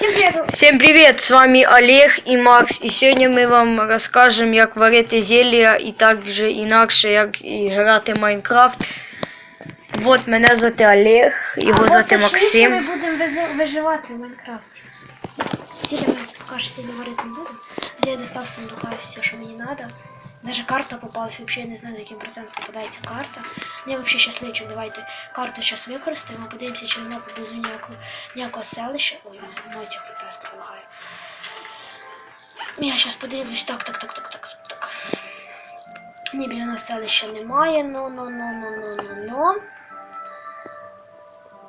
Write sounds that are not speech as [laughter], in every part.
Всім привіт! Всем привет! С вами Олег и Макс. І сьогодні ми вам розкажемо, як варити зілля і також інакше, як і грати в Майнкрафт. Вот мене звати Олег, його звати Максим. Ми будемо визи- виживати в Майнкрафті. Ми поки що сьогодні варити не будемо. Я достав з сундука все, що мені треба. Даже карта попалась, вообще я не знаю, за яким процентом попадається карта. Ну, Я вообще лечу, давайте карту сейчас використаємо, подивимося, чи нема поблизу ніякого, ніякого селища. Ой, мотик ППС прилагає. Я сейчас подивлюсь, так, так, так, так, так, так. Ні, біля нас селища немає, но, но, но, но, но, но, но.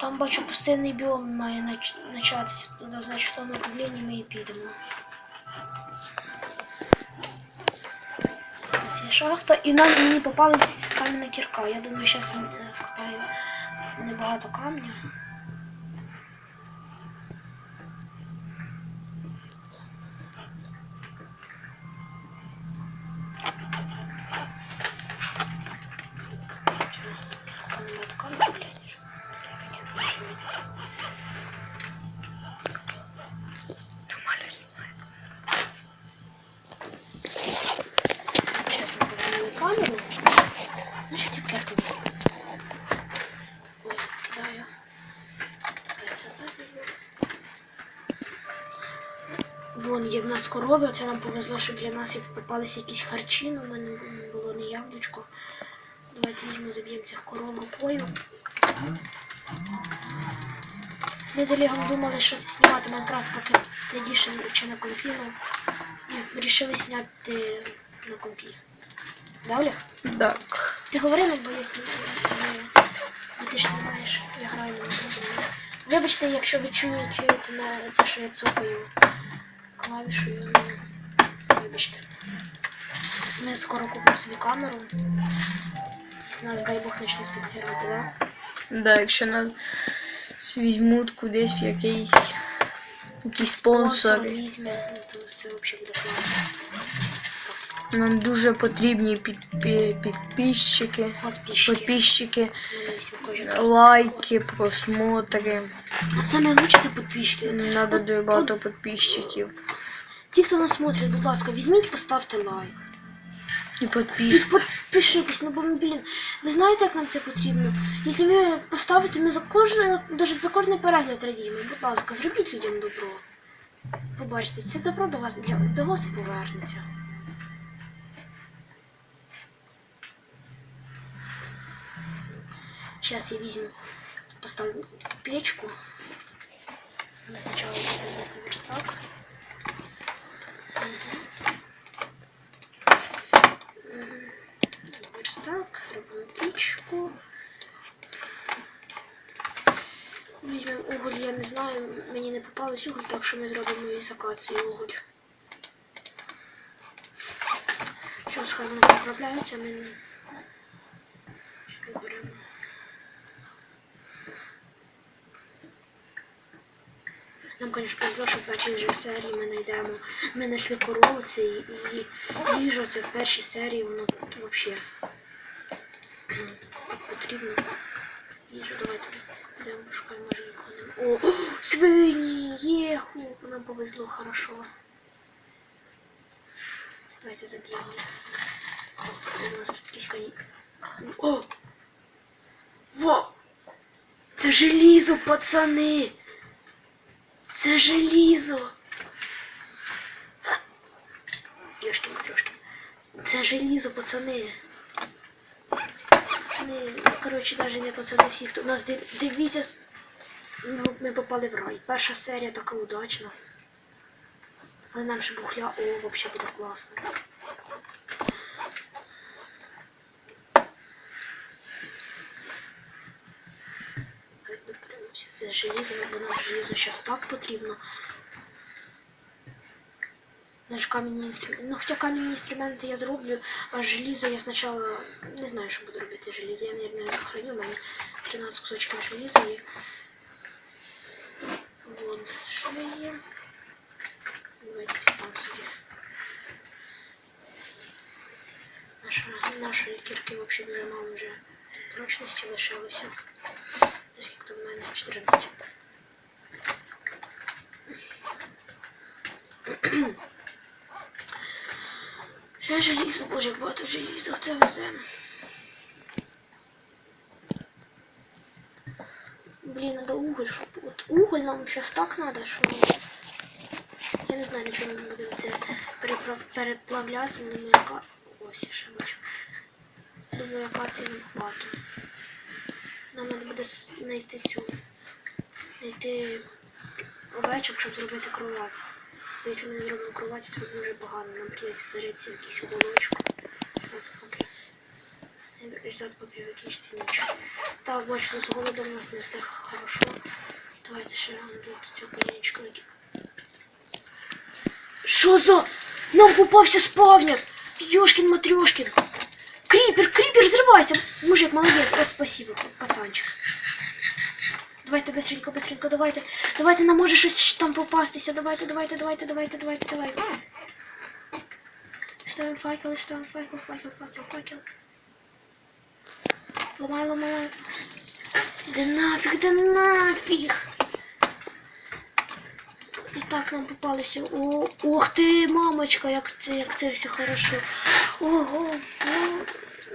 Там бачу пустинний біом має нач- начатися. Туди, значить, в тому направлінні ми і підемо. Ось шахта, і нам мені попалась кам'яна кірка. Я думаю, зараз скопаю небагато камня. Є корови, це нам повезло, що для нас попалися якісь харчі, але в мене було не яблучко. Давайте візьмемо, заб'ємо цих коров рукою. Ми з Олегом думали, що це знімати Майнкрафт, поки найдіше ще на компі, і вирішили зняти на компі. Да, Олег? Так. Ти говори нам, бо я знімаю, бо ти ж не знаєш, я граю на. Вибачте, якщо ви чуєте, чуєте на це, що я цокаю клавішою, ну, вибачте. Ми скоро купимо собі камеру. Нас, дай Бог, почнуть підтягувати, да? Да, якщо нас візьмуть кудись в якийсь якийсь спонсор. Спонсор візьме, ну, то все взагалі буде класно. Нам дуже потрібні під, пі- підписчики, Подписчики. підписчики, лайки, просмотри. А саме лучше це підписчики. Надо дуже багато підписчиків. Ті, хто нас смотрить, будь ласка, візьміть, поставте лайк. І І підписку. підпишитесь, ну бо ми, блін, ви знаєте, як нам це потрібно? Якщо ви поставите, ми за кожен, навіть за кожний перегляд радіємо. Будь ласка, зробіть людям добро. Побачите, це добро до вас для до вас повернеться. Зараз я візьму, поставлю печку. Сначала Спочатку зробити верстак. Мгм. Верстак, робимо пічку. Візьмемо уголь, я не знаю, мені не попалось уголь, так що ми зробимо із акації уголь. Зараз хай воно поправляється, ми Нам, конечно, повезло, що в першій серії ми знайдемо. Ми знайшли корову це і, і їжу, це в першій серії, воно тут взагалі потрібно. Їжу, давайте підемо шукаємо, може нікого. О, о, свині, єху, нам повезло хорошо. Давайте заб'ємо. У нас тут якісь коні. О! Во! Це желізо, пацани! Це желізо. Йошки матрешки. Це желізо, пацани. Пацани, коротше, навіть не пацани всі, хто нас див... дивіться. Ну, ми попали в рай. Перша серія така удачна. Але нам ще бухля, о, взагалі буде класно. Прямо це желізо, бо нам желізо зараз так потрібно. Наш камінні інструменти. Ну, хоча камінні інструменти я зроблю, а желізо я спочатку не знаю, що буду робити желізо. Я, мабуть, не захороню, у мене 13 кусочків желіза є. Вон що є. Давайте там собі. Наша, нашої кірки взагалі дуже мало вже прочності лишилося. Там в мене 14. Ще желізо, боже, багато желізо, це везе. Блін, надо уголь, щоб... От уголь нам зараз так надо, що... Я не знаю, на чому ми будемо це переправ... переплавляти, думаю, яка... Ось я ще бачу. Думаю, яка це нам. Нам треба буде знайти цю. Знайти овечок, щоб зробити кровать. Бо Якщо ми не зробимо кровать, це буде дуже погано. Нам прийдеться зарядити якийсь уголочок. От поки. І поки закінчиться ніч. Так, бачу, з голодом у нас не все хорошо. Давайте ще тут цю конячку накину. Що за? Нам попався спавнер! Ёшкин Матрёшкин! Крипер, крипер, взрывайся! Мужик, молодец, вот спасибо, пацанчик. Давайте быстренько, быстренько, давайте. Давайте, нам може щось там попастися. Давайте, давайте, давайте, давайте, давайте, давайте. Ставим факел, ставим факел, факел, факел, факел. Ломай, ломай, ломай. Да нафиг, да нафиг. І так нам попалися. О, ох ти, мамочка, як це, як це все хорошо. Ого, ну,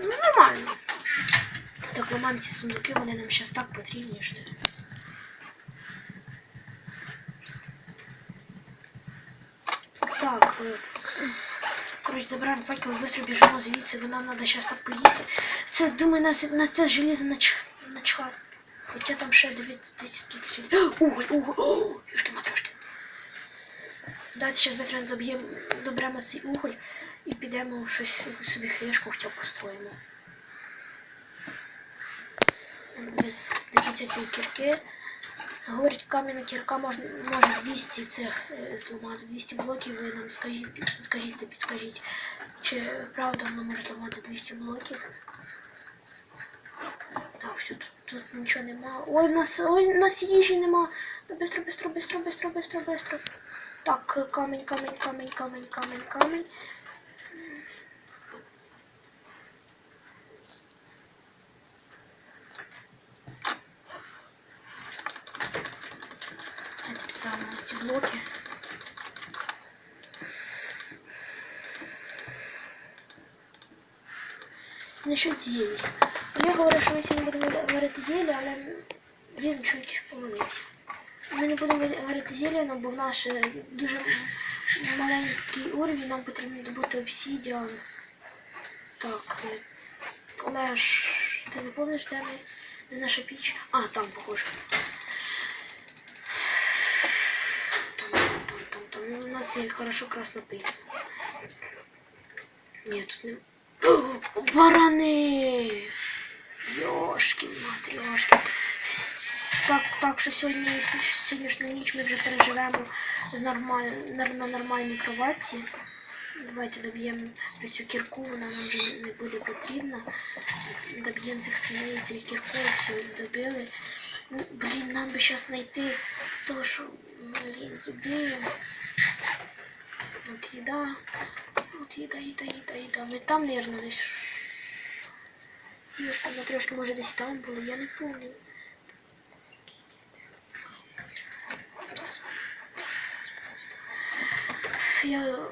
ну нормально. Так, ламаємо ці сундуки, вони нам зараз так потрібні. Що це. Так, е, коротше, забираємо факел, швидко біжимо звідси, бо нам треба зараз так поїсти. Це, думаю, на, на це желізо нач... начхати. Хоча там ще дивіться, скільки желіза. Уголь, уголь, о, юшки матрешки. Давайте зараз быстро доб'ємо, доберемо цей уголь і підемо щось собі хишку хоча б построїмо. Кінця цієї кірки. Говорить, кам'яна кірка можна, може 200 цих е, зламати, 200 блоків, ви нам скажіть, скажіть та підскажіть, чи правда вона може зламати 200 блоків. Так, все, тут, тут нічого нема. Ой, в нас, ой, в нас їжі нема. Бистро, бистро, бистро, бистро, бистро, бистро. Так, камень, камень, камень, камень, камень, камень. Это поставим эти блоки. Насчет зелий. Мне говорят, что если мы будем варить зелье, она... Блин, чуть поломился Ми не будемо варити зілля, ну, бо в наш е, дуже маленький уровень, нам потрібно добути обсідіан. Так, е, Олеж, ти не пам'ятаєш, де ми? Де наша піч? А, там, похоже. Там, там, там, там, там. Ну, у нас є хорошо красно пить. Ні, тут не. [gasps] О, барани! Йошкін, матрьошкін. Так, так що сьогодні, сьогоднішню ніч ми вже переживемо з нормаль... на, нормальній кроватці. Давайте доб'ємо цю кірку, вона нам вже не буде потрібна. Доб'ємо цих свиней, цих кіркою, все добили. Ну, блін, нам би зараз знайти то, що, блін, їди. От їда. От їда, їда, їда, їда. І там, наверное, десь. Юшка, на трошки, може, десь там були, я не пам'ятаю. я...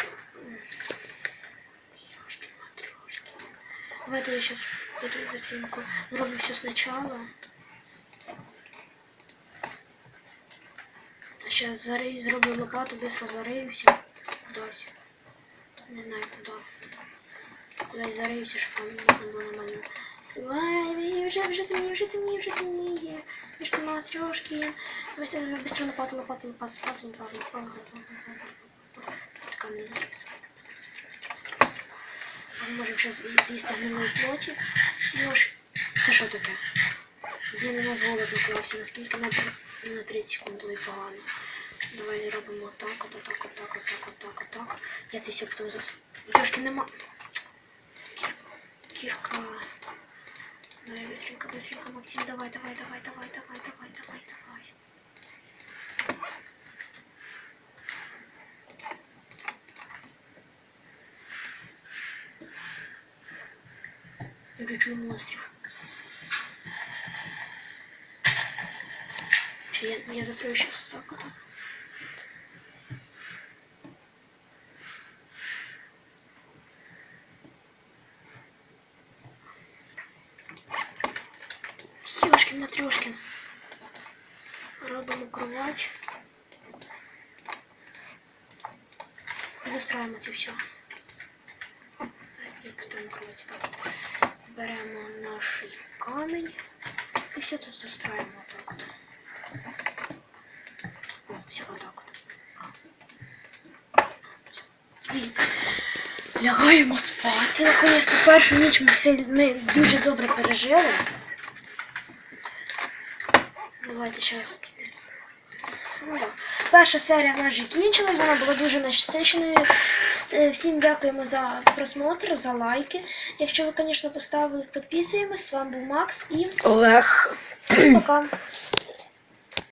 Трошки, матрешки. Давайте я сейчас буду быстренько зроблю все сначала. Сейчас зарей, зроблю лопату, быстро зареюсь Кудась. Не знаю куда. Куда я зареюсь чтобы можно было нормально. Давай, мне уже, уже темнее, уже темнее, уже темнее. Мишки матрешки. Давайте быстро лопату, лопату, лопату, лопату, лопату, лопату, лопату, лопату Така не быстро, быстро, быстро, быстро, быстро, быстро, быстро. Ми можемо зараз з'їсти гнилої плоті. Нож. Це що таке? Блін, у нас голод наклався, наскільки на, на 30 секунд було і погано. Давай робимо отак, от, отак, отак, отак, отак, отак. Я це все потім зас... Йошки нема. Кір... Кірка. Давай быстренько, быстренько, Максим, давай, давай, давай, давай, давай, давай, давай, давай. кучу монстров. Я, я застрою сейчас так вот. Ёшкин матрешкин. Робом укрывать. Застраиваем эти все. А, я поставлю укрывать так вот. Беремо наш камінь. І все тут застроїмо отак от. Все отак от. І лягаємо спати. Наконець-то першу ніч ми, силь... ми дуже добре пережили. Давайте зараз. Ну, да. Перша серія майже кінчилась, вона була дуже насиченою. Е, Всім дякуємо за просмотр, за лайки. Якщо ви, звісно, поставили, підписуємось. З вами був Макс і Олег. пока.